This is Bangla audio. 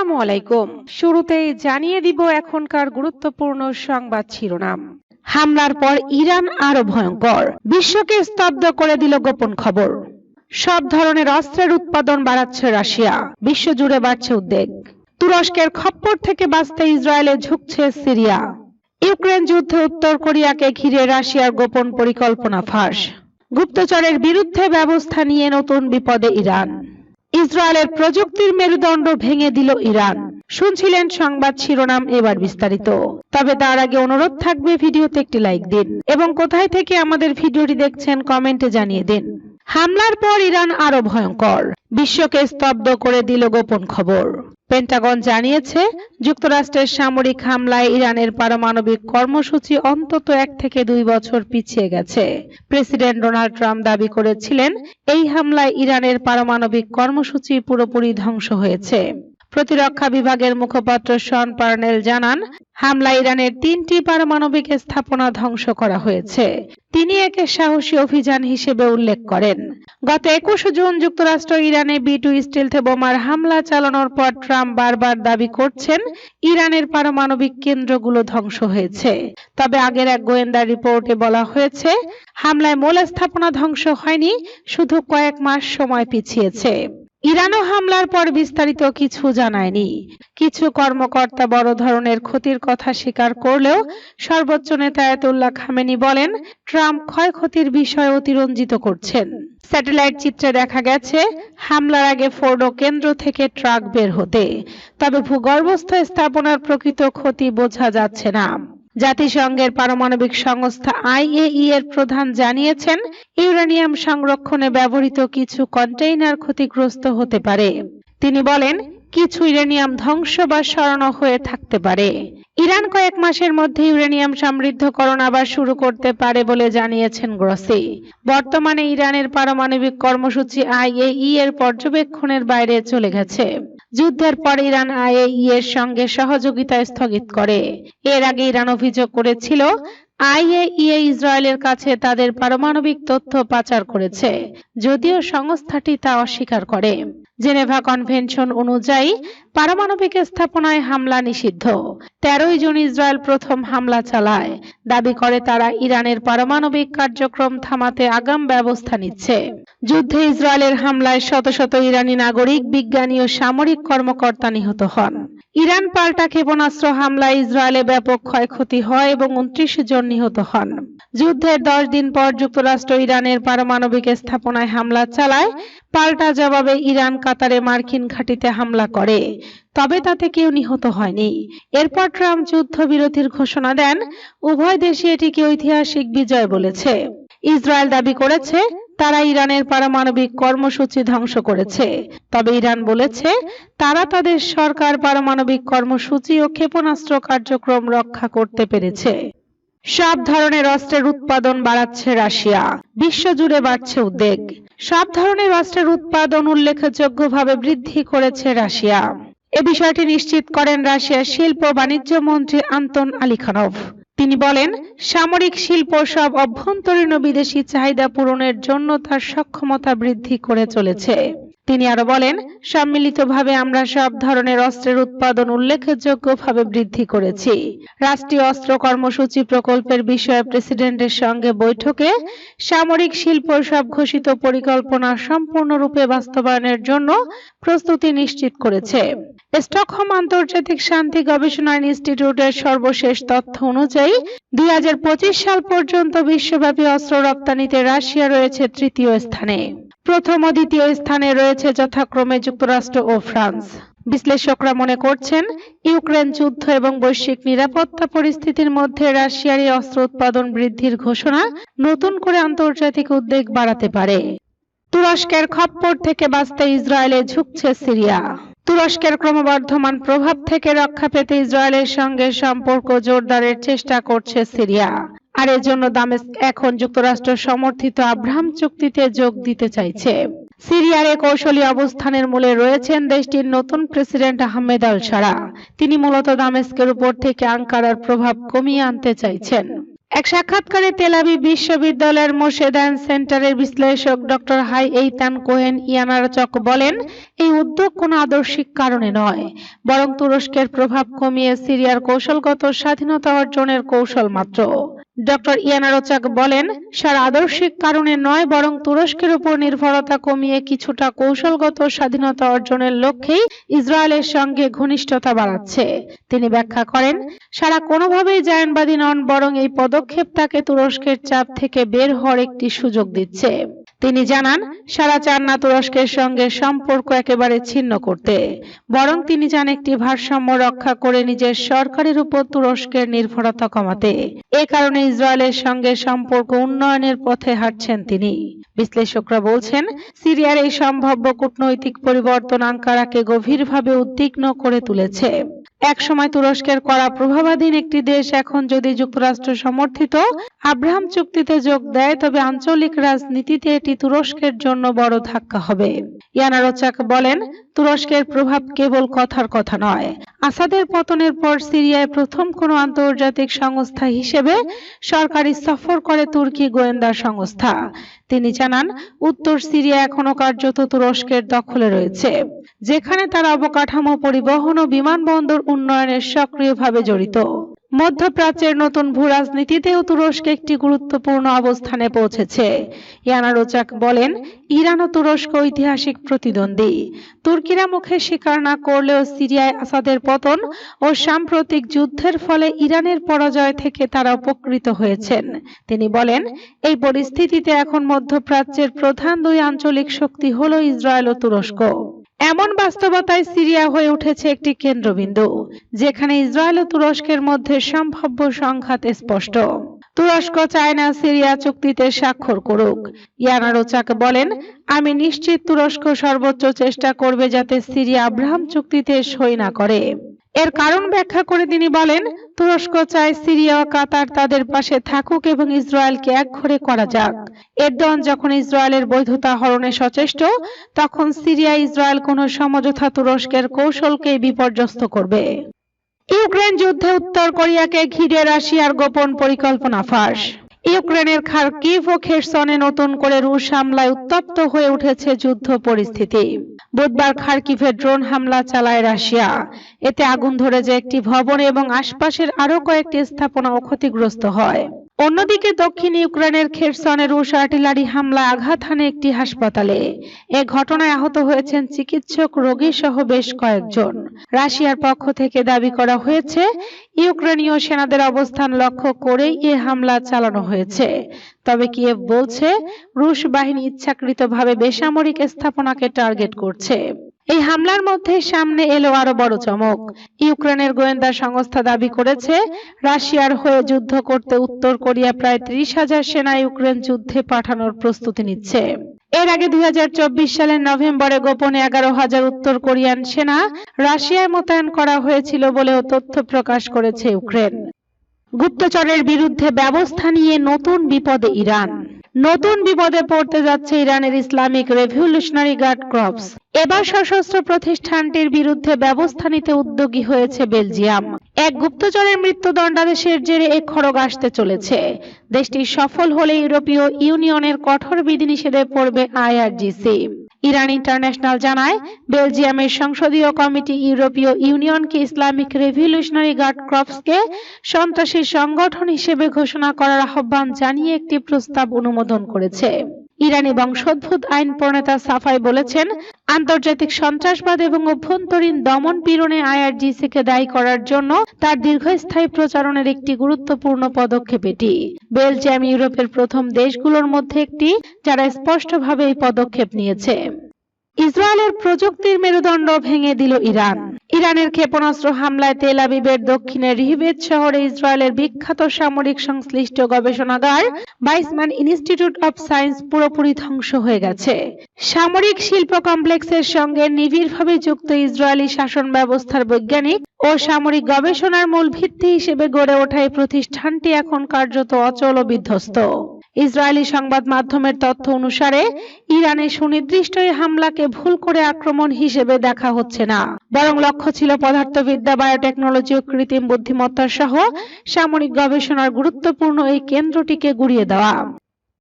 আসসালামু আলাইকুম। শুরুতেই জানিয়ে দিব এখনকার গুরুত্বপূর্ণ সংবাদ শিরোনাম। হামলার পর ইরান আরও ভয়ঙ্কর। বিশ্বকে স্তব্ধ করে দিল গোপন খবর। সব ধরনের অস্ত্রের উৎপাদন বাড়াচ্ছে রাশিয়া। বিশ্বজুড়ে বাড়ছে উদ্বেগ। তুরস্কের খপ্পর থেকে বাঁচতে ইসরায়েলে ঝুঁকছে সিরিয়া। ইউক্রেন যুদ্ধে উত্তর কোরিয়াকে ঘিরে রাশিয়ার গোপন পরিকল্পনা ফাঁস। গুপ্তচরের বিরুদ্ধে ব্যবস্থা নিয়ে নতুন বিপদে ইরান। ইসরায়েলের প্রযুক্তির মেরুদণ্ড ভেঙে দিল ইরান। শুনছিলেন সংবাদ শিরোনাম এবার বিস্তারিত। তবে তার আগে অনুরোধ থাকবে ভিডিওতে একটি লাইক দিন এবং কোথায় থেকে আমাদের ভিডিওটি দেখছেন কমেন্টে জানিয়ে দিন। হামলার পর ইরান আরও ভয়ঙ্কর। বিশ্বকে স্তব্ধ করে দিল গোপন খবর। পেন্টাগন জানিয়েছে, যুক্তরাষ্ট্রের সামরিক হামলায় ইরানের পারমাণবিক কর্মসূচি অন্তত এক থেকে দুই বছর পিছিয়ে গেছে। প্রেসিডেন্ট ডোনাল্ড ট্রাম্প দাবি করেছিলেন, এই হামলায় ইরানের পারমাণবিক কর্মসূচি পুরোপুরি ধ্বংস হয়েছে। প্রতিরক্ষা বিভাগের মুখপাত্র শন পার্নেল জানান হামলা ইরানের তিনটি পারমাণবিক স্থাপনা ধ্বংস করা হয়েছে। তিনি একে সাহসী অভিযান হিসেবে উল্লেখ করেন। গত একুশ জুন যুক্তরাষ্ট্র ইরানে বি টু স্টিলথ বোমার হামলা চালানোর পর ট্রাম্প বারবার দাবি করছেন, ইরানের পারমাণবিক কেন্দ্রগুলো ধ্বংস হয়েছে। তবে আগের এক গোয়েন্দা রিপোর্টে বলা হয়েছে, হামলায় মূল স্থাপনা ধ্বংস হয়নি, শুধু কয়েক মাস সময় পিছিয়েছে। ইরানও হামলার পর বিস্তারিত কিছু জানায়নি। কিছু কর্মকর্তা বড় ধরনের ক্ষতির কথা স্বীকার করলেও সর্বোচ্চ নেতা আয়াতুল্লাহ খামেনি বলেন, ট্রাম্প ক্ষয়ক্ষতির বিষয়ে অতিরঞ্জিত করছেন। স্যাটেলাইট চিত্রে দেখা গেছে, হামলার আগে ফোর্ডো কেন্দ্র থেকে ট্রাক বের হতে। তবে ভূগর্ভস্থ স্থাপনার প্রকৃত ক্ষতি বোঝা যাচ্ছে না। জাতিসংঘের পারমাণবিক সংস্থা আইএই এর প্রধান জানিয়েছেন, ইউরেনিয়াম সংরক্ষণে ব্যবহৃত কিছু কন্টেইনার ক্ষতিগ্রস্ত হতে পারে। তিনি বলেন, কিছু ইউরেনিয়াম ধ্বংস বা সরানো হয়ে থাকতে পারে। ইরান কয়েক মাসের মধ্যে ইউরেনিয়াম সমৃদ্ধকরণ আবার শুরু করতে পারে বলে জানিয়েছেন গ্রসি। বর্তমানে ইরানের পারমাণবিক কর্মসূচি আইএই এর পর্যবেক্ষণের বাইরে চলে গেছে। যুদ্ধের পর ইরান আইএই এর সঙ্গে সহযোগিতা স্থগিত করে। এর আগে ইরান অভিযোগ করেছিল আইএইএ ইসরায়েলের কাছে তাদের পারমাণবিক তথ্য পাচার করেছে, যদিও সংস্থাটি তা অস্বীকার করে। জেনেভা কনভেনশন অনুযায়ী পারমাণবিক স্থাপনায় হামলা নিষিদ্ধ। তেরোই জুন ইসরায়েল প্রথম হামলা চালায়। দাবি করে তারা ইরানের পারমাণবিক কার্যক্রম থামাতে আগাম ব্যবস্থা নিচ্ছে। যুদ্ধে ইসরায়েলের হামলায় শত শত ইরানি নাগরিক, বিজ্ঞানী ও সামরিক কর্মকর্তা নিহত হন। ইরান পাল্টা ক্ষেপণাস্ত্র হামলায় ইসরায়েলে ব্যাপক ক্ষয়ক্ষতি হয় এবং উনত্রিশ জন নিহত হন। যুদ্ধের দশ দিন পর যুক্তরাষ্ট্র ইরানের পারমাণবিক স্থাপনায় হামলা চালায়। পাল্টা জবাবে ইরান কাতারে মার্কিন ঘাঁটিতে হামলা করে। তবে তাতে কেউ নিহত হয়নি। এরপর ট্রাম্প যুদ্ধবিরতির ঘোষণা দেন, উভয় দেশই এটিকে ঐতিহাসিক বিজয় বলেছে। ইসরায়েল দাবি করেছে, তারা ইরানের পারমাণবিক কর্মসূচি ধ্বংস করেছে। তবে ইরান বলেছে, তারা তাদের সরকার পারমাণবিক কর্মসূচি ও ক্ষেপণাস্ত্র কার্যক্রম রক্ষা করতে পেরেছে। সব ধরনের অস্ত্রের উৎপাদন বাড়াচ্ছে রাশিয়া। বিশ্বজুড়ে বাড়ছে উদ্বেগ। সব ধরনের অস্ত্রের উৎপাদন উল্লেখযোগ্যভাবে বৃদ্ধি করেছে রাশিয়া। এ বিষয়টি নিশ্চিত করেন রাশিয়ার শিল্প বাণিজ্য মন্ত্রী আন্তন আলিখানভ। তিনি বলেন, সামরিক শিল্প সব অভ্যন্তরীণ বিদেশি চাহিদা পূরণের জন্য তার সক্ষমতা বৃদ্ধি করে চলেছে। তিনি আরও বলেন, সম্মিলিতভাবে আমরা সব ধরনের অস্ত্রের উৎপাদন উল্লেখযোগ্যভাবে বৃদ্ধি করেছি। রাষ্ট্রীয় অস্ত্র কর্মসূচি প্রকল্পের বিষয়ে প্রেসিডেন্টের সঙ্গে বৈঠকে সামরিক শিল্প সব ঘোষিত পরিকল্পনা সম্পূর্ণরূপে বাস্তবায়নের জন্য প্রস্তুতি নিশ্চিত করেছে। স্টকহোম আন্তর্জাতিক শান্তি গবেষণা ইনস্টিটিউটের সর্বশেষ তথ্য অনুযায়ী, দুই হাজার পঁচিশ সাল পর্যন্ত বিশ্বব্যাপী অস্ত্র রপ্তানিতে রাশিয়া রয়েছে তৃতীয় স্থানে। প্রথম ও দ্বিতীয় স্থানে রয়েছে যথাক্রমে যুক্তরাষ্ট্র ও ফ্রান্স। বিশ্লেষকরা মনে করছেন, ইউক্রেন যুদ্ধ এবং বৈশ্বিক নিরাপত্তা পরিস্থিতির মধ্যে রাশিয়ার এই অস্ত্র উৎপাদন বৃদ্ধির ঘোষণা নতুন করে আন্তর্জাতিক উদ্বেগ বাড়াতে পারে। তুরস্কের খপ্পর থেকে বাঁচতে ইসরায়েলে ঝুঁকছে সিরিয়া। তুরস্কের ক্রমবর্ধমান প্রভাব থেকে রক্ষা পেতে ইসরায়েলের সঙ্গে সম্পর্ক জোরদারের চেষ্টা করছে সিরিয়া। আর এজন্য দামেস্ক এখন যুক্তরাষ্ট্র সমর্থিত আব্রাহাম চুক্তিতে যোগ দিতে চাইছে। সিরিয়ার এ কৌশলী অবস্থানের মূলে রয়েছেন দেশটির নতুন প্রেসিডেন্ট আহমেদ আল সারা। তিনি মূলত দামেস্কের উপর থেকে আঙ্কারার প্রভাব কমিয়ে আনতে চাইছেন। এক সাক্ষাৎকারে তেলাবি বিশ্ববিদ্যালয়ের মোশেদান সেন্টারের বিশ্লেষক doctor Hay Eytan Cohen Yanarocak বলেন, এই উদ্যোগ কোনো আদর্শিক কারণে নয়, বরং তুরস্কের প্রভাব কমিয়ে সিরিয়ার কৌশলগত স্বাধীনতা অর্জনের কৌশল মাত্র। ডক্টর ইয়ানারোচাক বলেন, সার আদর্শিক কারণে নয়, বরং তুরস্কের উপর নির্ভরতা কমিয়ে কিছুটা কৌশলগত স্বাধীনতা অর্জনের লক্ষ্যেই ইসরায়েলের সঙ্গে ঘনিষ্ঠতা বাড়াচ্ছে। তিনি ব্যাখ্যা করেন, সারা কোনোভাবেই জায়নবাদী নন, বরং এই পদক্ষেপ তাকে তুরস্কের চাপ থেকে বের হওয়ার একটি সুযোগ দিচ্ছে। তিনি জানান, সারা চান না তুরস্কের সঙ্গে সম্পর্ক একেবারে ছিন্ন করতে। বরং তিনি চান একটি ভারসাম্য রক্ষা করে নিজের সরকারের উপর তুরস্কের নির্ভরতা কমাতে। এ কারণে ইসরায়েলের সঙ্গে সম্পর্ক উন্নয়নের পথে হাঁটছেন তিনি। বিশ্লেষকরা বলছেন, সিরিয়ার এই সম্ভাব্য কূটনৈতিক পরিবর্তন আঙ্কারাকে গভীরভাবে উদ্বিগ্ন করে তুলেছে। একসময় তুরস্কের করা প্রভাবাধীন একটি দেশ এখন যদি যুক্তরাষ্ট্র সমর্থিত, আব্রাহাম চুক্তিতে যোগ দেয়, তবে আঞ্চলিক রাজনীতিতে এটি তুরস্কের জন্য বড় ধাক্কা হবে। ইয়ানারোচাক বলেন তুরস্কের প্রভাব কেবল কথার কথা নয়। আসাদের পতনের পর সিরিয়ায় প্রথম কোনো আন্তর্জাতিক সংস্থা হিসেবে সরকারি সফর করে তুর্কি গোয়েন্দা সংস্থা। তিনি জানান, উত্তর সিরিয়া এখনও কার্যত তুরস্কের দখলে রয়েছে, যেখানে তার অবকাঠামো, পরিবহন ও বিমানবন্দর উন্নয়নের সক্রিয়ভাবে জড়িত। মধ্যপ্রাচ্যের নতুন ভূরাজনীতিতেও তুরস্ক একটি গুরুত্বপূর্ণ অবস্থানে পৌঁছেছে। ইয়ানারোচাক বলেন, ইরান ও তুরস্ক ঐতিহাসিক প্রতিদ্বন্দ্বী। তুর্কিরা মুখে স্বীকার না করলেও সিরিয়ায় আসাদের পতন ও সাম্প্রতিক যুদ্ধের ফলে ইরানের পরাজয় থেকে তারা উপকৃত হয়েছেন। তিনি বলেন, এই পরিস্থিতিতে এখন মধ্যপ্রাচ্যের প্রধান দুই আঞ্চলিক শক্তি হল ইসরায়েল ও তুরস্ক। এমন বাস্তবতায় সিরিয়া হয়ে উঠেছে একটি কেন্দ্রবিন্দু, যেখানে ইসরায়েল ও তুরস্কের মধ্যে সম্ভাব্য সংঘাত স্পষ্ট। তুরস্ক চায় না সিরিয়া চুক্তিতে স্বাক্ষর করুক। ইয়ানারোচাক বলেন, আমি নিশ্চিত তুরস্ক সর্বোচ্চ চেষ্টা করবে যাতে সিরিয়া আব্রাহাম চুক্তিতে সই না করে। এর কারণ ব্যাখ্যা করে তিনি বলেন, তুরস্ক চায় সিরিয়া ও কাতার তাদের পাশে থাকুক এবং ইসরায়েলকে একঘরে করা যাক। এরদোয়ান যখন ইসরায়েলের বৈধতা হরণে সচেষ্ট, তখন সিরিয়া ইসরায়েল কোনো সমঝোতা তুরস্কের কৌশলকে বিপর্যস্ত করবে। ইউক্রেন যুদ্ধে উত্তর কোরিয়াকে ঘিরে রাশিয়ার গোপন পরিকল্পনা ফাঁস। ইউক্রেনের খার্কিভ ও খেরসনে নতুন করে রুশ হামলায় উত্তপ্ত হয়ে উঠেছে যুদ্ধ পরিস্থিতি। বুধবার খার্কিভে ড্রোন হামলা চালায় রাশিয়া। এতে আগুন ধরে যায় একটি ভবন এবং আশপাশের আরও কয়েকটি স্থাপনাও ক্ষতিগ্রস্ত হয়। অন্যদিকে দক্ষিণ ইউক্রেনের খেরসনে রুশ আর্টিলারি হামলা আঘাত হানে একটি হাসপাতালে। এ ঘটনায় আহত হয়েছেন চিকিৎসক রোগী সহ বেশ কয়েকজন। রাশিয়ার পক্ষ থেকে দাবি করা হয়েছে, ইউক্রেনীয় সেনাদের অবস্থান লক্ষ্য করেই এ হামলা চালানো হয়েছে। তবে কিয়েভ বলছে, রুশ বাহিনী ইচ্ছাকৃতভাবে বেসামরিক স্থাপনাকে টার্গেট করছে। এই হামলার মধ্যে সামনে এলো আরও বড় চমক। ইউক্রেনের গোয়েন্দা সংস্থা দাবি করেছে, রাশিয়ার হয়ে যুদ্ধ করতে উত্তর কোরিয়া প্রায় ত্রিশ হাজার সেনা ইউক্রেন যুদ্ধে পাঠানোর প্রস্তুতি নিচ্ছে। এর আগে দুই হাজার চব্বিশ সালের নভেম্বরে গোপনে এগারো হাজার উত্তর কোরিয়ান সেনা রাশিয়ায় মোতায়েন করা হয়েছিল বলেও তথ্য প্রকাশ করেছে ইউক্রেন। গুপ্তচরের বিরুদ্ধে ব্যবস্থা নিয়ে নতুন বিপদে ইরান। নতুন বিপদে পড়তে যাচ্ছে ইরানের ইসলামিক রেভলিউশনারি গার্ড ক্রপস। এবার সশস্ত্র প্রতিষ্ঠানটির বিরুদ্ধে ব্যবস্থা নিতে উদ্যোগী হয়েছে বেলজিয়াম। এক গুপ্তচরের মৃত্যুদণ্ডাদেশের জেরে এ খড়গ আসতে চলেছে। দেশটি সফল হলে ইউরোপীয় ইউনিয়নের কঠোর বিধিনিষেধে পড়বে আইআরজিসি। ইরান ইন্টারন্যাশনাল জানায়, বেলজিয়ামের সংসদীয় কমিটি ইউরোপীয় ইউনিয়নকে ইসলামিক রেভলিউশনারি গার্ড ক্রপসকে সন্ত্রাসী সংগঠন হিসেবে ঘোষণা করার আহ্বান জানিয়ে একটি প্রস্তাব অনুমোদন করেছে। ইরানি বংশোদ্ভূত আইন প্রণেতা সাফাই বলেছেন, আন্তর্জাতিক সন্ত্রাসবাদ এবং অভ্যন্তরীণ দমন পীড়নে আইআরজিসিকে দায়ী করার জন্য তার দীর্ঘস্থায়ী প্রচারণের একটি গুরুত্বপূর্ণ পদক্ষেপ এটি। বেলজিয়াম ইউরোপের প্রথম দেশগুলোর মধ্যে একটি, যারা স্পষ্টভাবে এই পদক্ষেপ নিয়েছে। ইসরায়েলের প্রযুক্তির মেরুদণ্ড ভেঙে দিল ইরান। ইরানের ক্ষেপণাস্ত্র হামলায় তেল আবিবের দক্ষিণে রিহিবেদ শহরে ইসরায়েলের বিখ্যাত সামরিক সংশ্লিষ্ট গবেষণাগার বাইসম্যান ইনস্টিটিউট অফ সায়েন্স পুরোপুরি ধ্বংস হয়ে গেছে। সামরিক শিল্প কমপ্লেক্সের সঙ্গে নিবিড়ভাবে যুক্ত ইসরায়েলি শাসন ব্যবস্থার বৈজ্ঞানিক ও সামরিক গবেষণার মূল ভিত্তি হিসেবে গড়ে ওঠা এই প্রতিষ্ঠানটি এখন কার্যত অচল ও বিধ্বস্ত। ইসরায়েলি সংবাদ মাধ্যমের তথ্য অনুসারে, ইরানে সুনির্দিষ্ট এই হামলাকে ভুল করে আক্রমণ হিসেবে দেখা হচ্ছে না। বরং লক্ষ্য ছিল পদার্থবিদ্যা, বায়োটেকনোলজি ও কৃত্রিম বুদ্ধিমত্তা সহ সামরিক গবেষণার গুরুত্বপূর্ণ এই কেন্দ্রটিকে গুড়িয়ে দেওয়া।